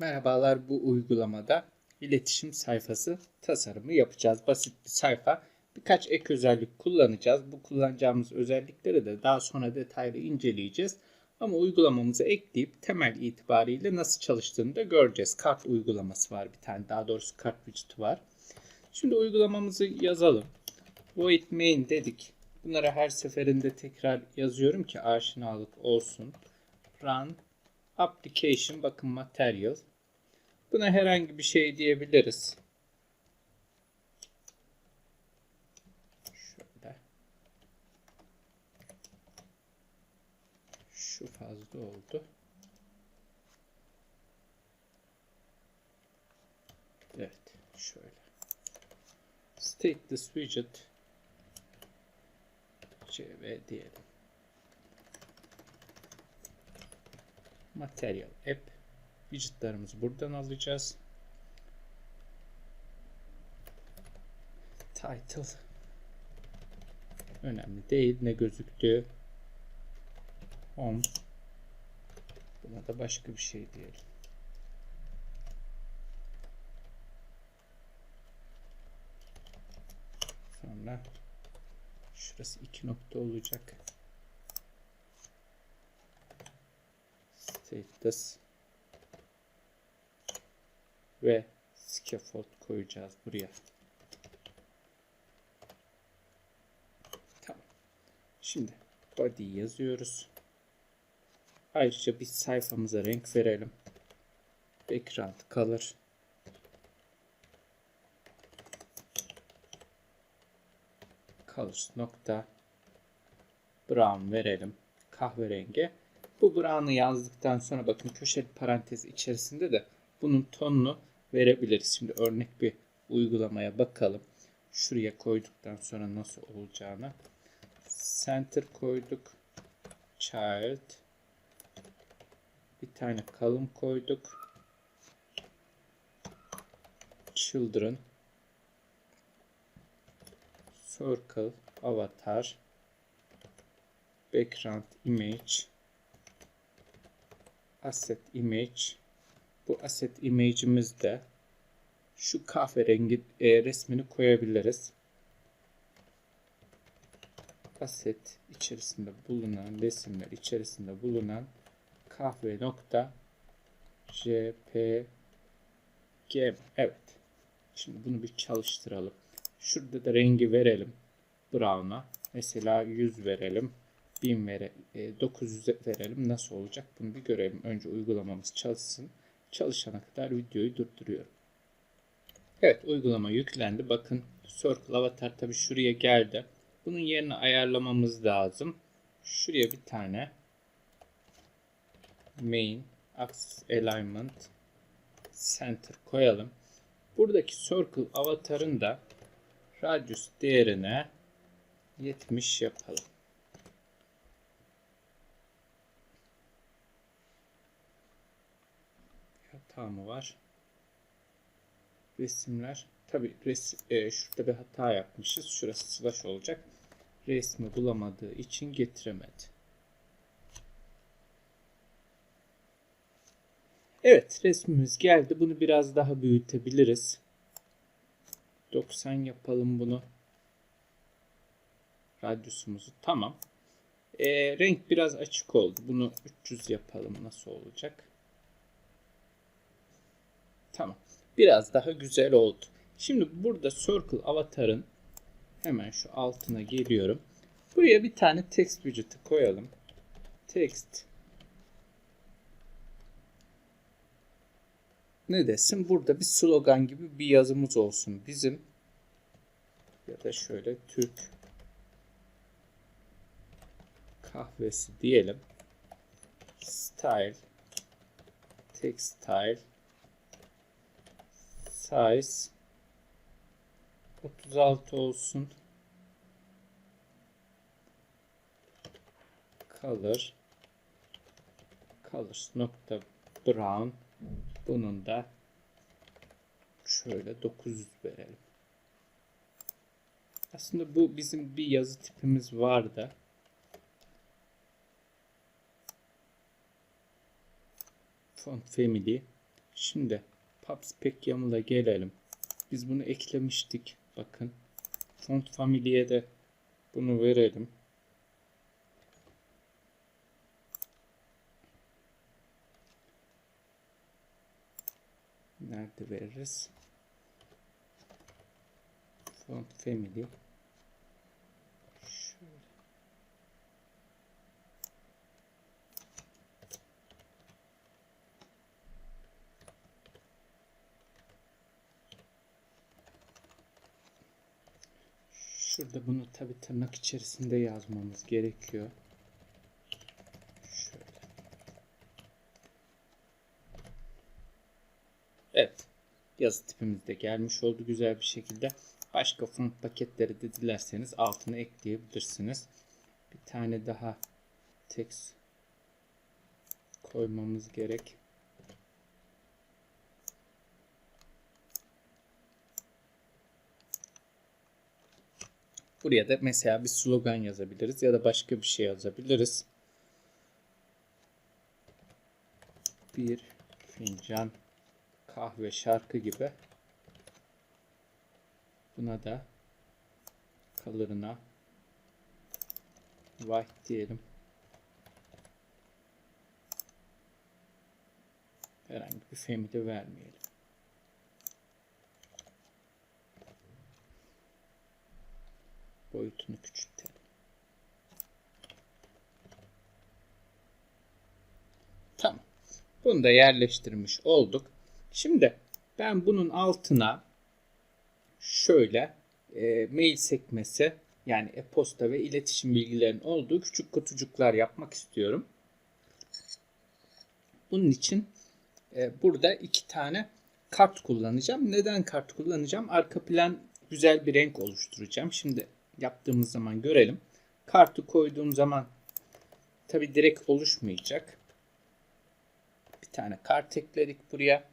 Merhabalar bu uygulamada iletişim sayfası tasarımı yapacağız. Basit bir sayfa. Birkaç ek özellik kullanacağız. Bu kullanacağımız özellikleri de daha sonra detaylı inceleyeceğiz. Ama uygulamamıza ekleyip temel itibariyle nasıl çalıştığını da göreceğiz. Kart uygulaması var bir tane. Daha doğrusu kart widget'ı var. Şimdi uygulamamızı yazalım. Void main dedik. Bunları her seferinde tekrar yazıyorum ki aşinalık olsun. Run application bakın material. Buna herhangi bir şey diyebiliriz. Şöyle. Şu fazla oldu. Evet, şöyle. Stateless widget CV diyelim. Material App widgetlarımızı buradan alacağız. Title önemli değil ne gözüktüğü. Home buna da başka bir şey diyelim. Sonra şurası iki nokta olacak. Status ve scaffold koyacağız buraya. Tamam. Şimdi body yazıyoruz. Ayrıca bir sayfamıza renk verelim. Background color. Colors nokta brown verelim kahverengi. Bu brown'ı yazdıktan sonra bakın köşeli parantez içerisinde de bunun tonunu verebiliriz. Şimdi örnek bir uygulamaya bakalım. Şuraya koyduktan sonra nasıl olacağını. Center koyduk. Child. Bir tane kalın koyduk. Children. Circle. Avatar. Background image asset image bu asset image'imizde şu kahverengi e, resmini koyabiliriz. Asset içerisinde bulunan resimler içerisinde bulunan kahve nokta jpg evet. Şimdi bunu bir çalıştıralım. Şurada da rengi verelim. Brown'a. Mesela 100 verelim. 1000 vere, e, 900 verelim. Nasıl olacak? Bunu bir görelim. Önce uygulamamız çalışsın. Çalışana kadar videoyu durduruyorum. Evet uygulama yüklendi. Bakın Circle Avatar tabi şuraya geldi. Bunun yerini ayarlamamız lazım. Şuraya bir tane Main Axis Alignment Center koyalım. Buradaki Circle Avatar'ın da radius değerine 70 yapalım. Hata mı var? Resimler. Tabi resim, e, şurada bir hata yapmışız. Şurası slash olacak. Resmi bulamadığı için getiremedi. Evet resmimiz geldi. Bunu biraz daha büyütebiliriz. 90 yapalım bunu. Radyusumuzu tamam. E, renk biraz açık oldu. Bunu 300 yapalım. Nasıl olacak? Tamam. Biraz daha güzel oldu. Şimdi burada Circle avatarın hemen şu altına geliyorum. Buraya bir tane text widget'ı koyalım. Text ne desin? Burada bir slogan gibi bir yazımız olsun. Bizim ya da şöyle Türk kahvesi diyelim. Style textile size 36 olsun. Color colors nokta brown bunun da şöyle 900 verelim. Aslında bu bizim bir yazı tipimiz vardı. Font family Şimdi PubSpec YAML'a gelelim. Biz bunu eklemiştik. Bakın. Font Family'ye de bunu verelim. Nerede veririz? Font Family. Şurada bunu tabi tırnak içerisinde yazmamız gerekiyor. Şöyle. Evet. Yazı tipimiz de gelmiş oldu güzel bir şekilde. Başka font paketleri de dilerseniz altına ekleyebilirsiniz. Bir tane daha text koymamız gerek. Buraya da mesela bir slogan yazabiliriz ya da başka bir şey yazabiliriz. Bir fincan kahve şarkı gibi. Buna da color'ına white diyelim. Herhangi bir family vermeyelim. Boyutunu küçültelim. Tamam. Bunu da yerleştirmiş olduk. Şimdi ben bunun altına şöyle e, mail sekmesi yani e-posta ve iletişim bilgilerinin olduğu küçük kutucuklar yapmak istiyorum. Bunun için e, burada iki tane kart kullanacağım. Neden kart kullanacağım? Arka plan güzel bir renk oluşturacağım. Şimdi yaptığımız zaman görelim. Kartı koyduğum zaman tabi direkt oluşmayacak. Bir tane kart ekledik buraya.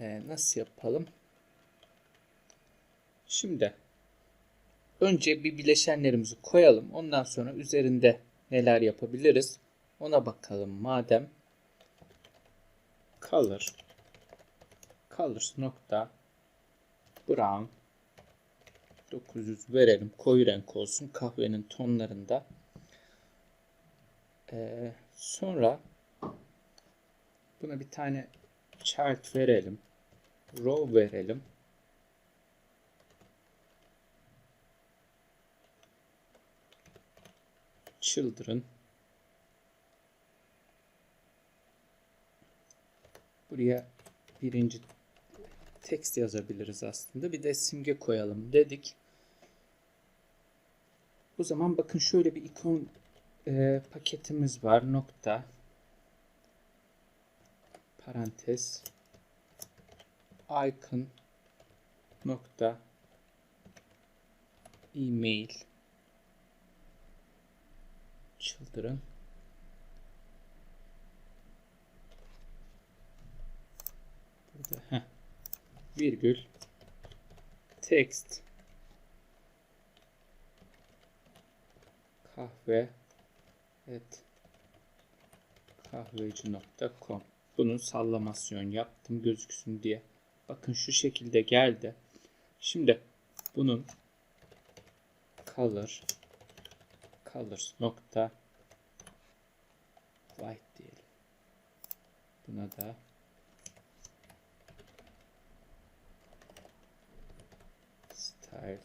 Ee, nasıl yapalım? Şimdi önce bir bileşenlerimizi koyalım. Ondan sonra üzerinde neler yapabiliriz? Ona bakalım. Madem color colors nokta brown 900 verelim. Koyu renk olsun. Kahvenin tonlarında. Ee, sonra buna bir tane chart verelim. Row verelim. Children Buraya birinci text yazabiliriz aslında. Bir de simge koyalım dedik. O zaman bakın şöyle bir ikon e, paketimiz var. Nokta. Parantez. İcon. Nokta. Email. Children burada heh, virgül. Text kahve et kahveci.com bunun sallamasyon yaptım gözüksün diye. Bakın şu şekilde geldi. Şimdi bunun color colors nokta white diyelim. Buna da style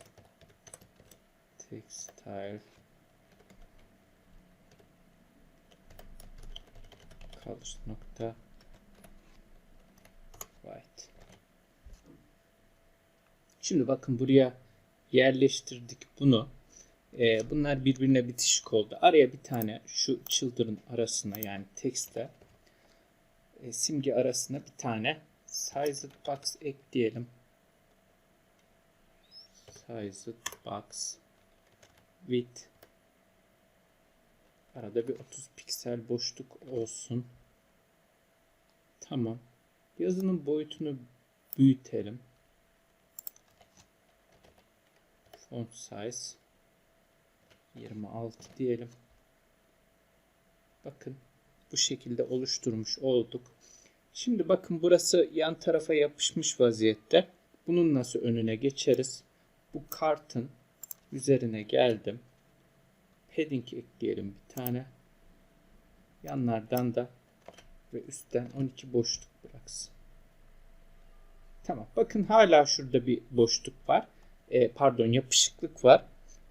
textile kalış nokta white. Şimdi bakın buraya yerleştirdik bunu. Ee, bunlar birbirine bitişik oldu. Araya bir tane şu children arasına yani text'e e, simge arasına bir tane sized box ekleyelim. Sized box with arada bir 30 piksel boşluk olsun. Tamam. Yazının boyutunu büyütelim. Font size 26 diyelim. Bakın bu şekilde oluşturmuş olduk. Şimdi bakın burası yan tarafa yapışmış vaziyette. Bunun nasıl önüne geçeriz? Bu kartın üzerine geldim. Padding ekleyelim bir tane. Yanlardan da ve üstten 12 boşluk bıraksın. Tamam. Bakın hala şurada bir boşluk var. E, pardon yapışıklık var.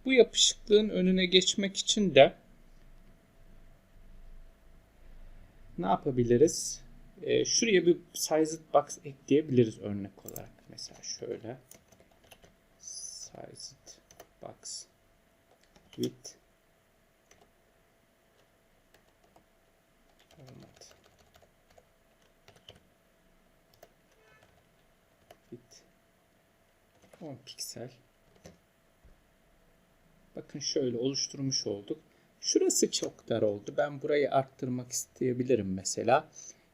Bu yapışıklığın önüne geçmek için de ne yapabiliriz? E, şuraya bir sized box ekleyebiliriz örnek olarak. Mesela şöyle sized box with olmadı. 10 piksel. Bakın şöyle oluşturmuş olduk. Şurası çok dar oldu. Ben burayı arttırmak isteyebilirim mesela.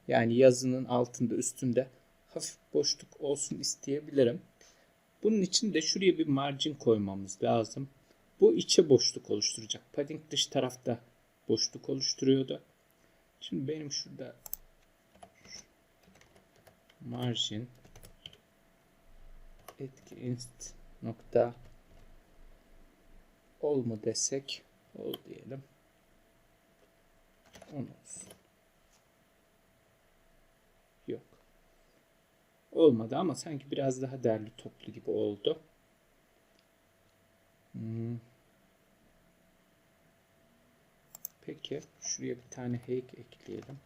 Yani yazının altında üstünde hafif boşluk olsun isteyebilirim. Bunun için de şuraya bir margin koymamız lazım. Bu içe boşluk oluşturacak. Padding dış tarafta boşluk oluşturuyordu. Şimdi benim şurada margin etki inst nokta ol mu desek ol diyelim. 10 olsun. Yok. Olmadı ama sanki biraz daha derli toplu gibi oldu. Hmm. Peki şuraya bir tane hake ekleyelim.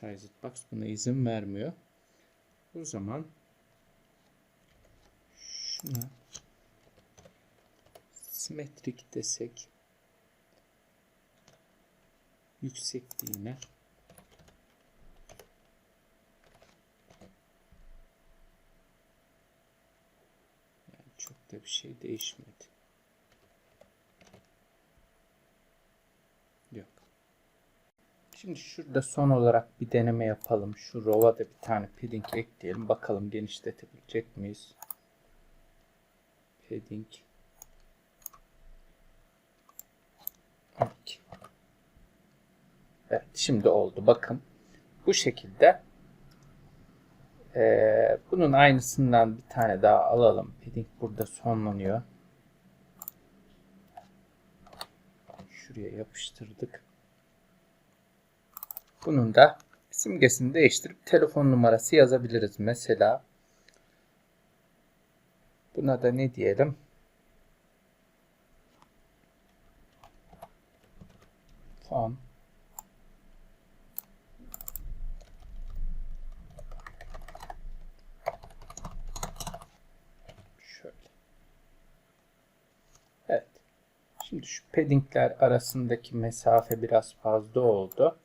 Sized box buna izin vermiyor. O zaman şuna simetrik desek yüksekliğine yani çok da bir şey değişmedi. Yok. Şimdi şurada son olarak bir deneme yapalım. Şu row'a da bir tane padding ekleyelim. Bakalım genişletebilecek miyiz? Padding 12. Evet şimdi oldu. Bakın bu şekilde ee, bunun aynısından bir tane daha alalım. Padding burada sonlanıyor. Şuraya yapıştırdık. Bunun da simgesini değiştirip telefon numarası yazabiliriz. Mesela buna da ne diyelim? Evet. Şimdi şu paddingler arasındaki mesafe biraz fazla oldu.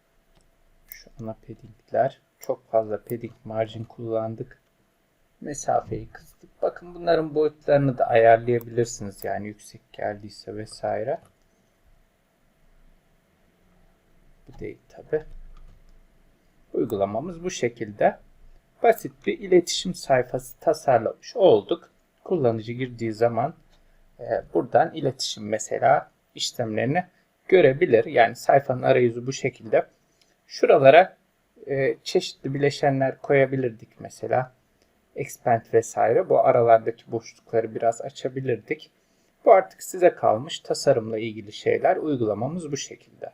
Ana paddingler. Çok fazla padding margin kullandık. Mesafeyi kıstık. Bakın bunların boyutlarını da ayarlayabilirsiniz. Yani yüksek geldiyse vesaire. Bu değil tabi. Uygulamamız bu şekilde. Basit bir iletişim sayfası tasarlamış olduk. Kullanıcı girdiği zaman e, buradan iletişim mesela işlemlerini görebilir. Yani sayfanın arayüzü bu şekilde. Şuralara e, çeşitli bileşenler koyabilirdik mesela. Expand vesaire. Bu aralardaki boşlukları biraz açabilirdik. Bu artık size kalmış tasarımla ilgili şeyler. Uygulamamız bu şekilde.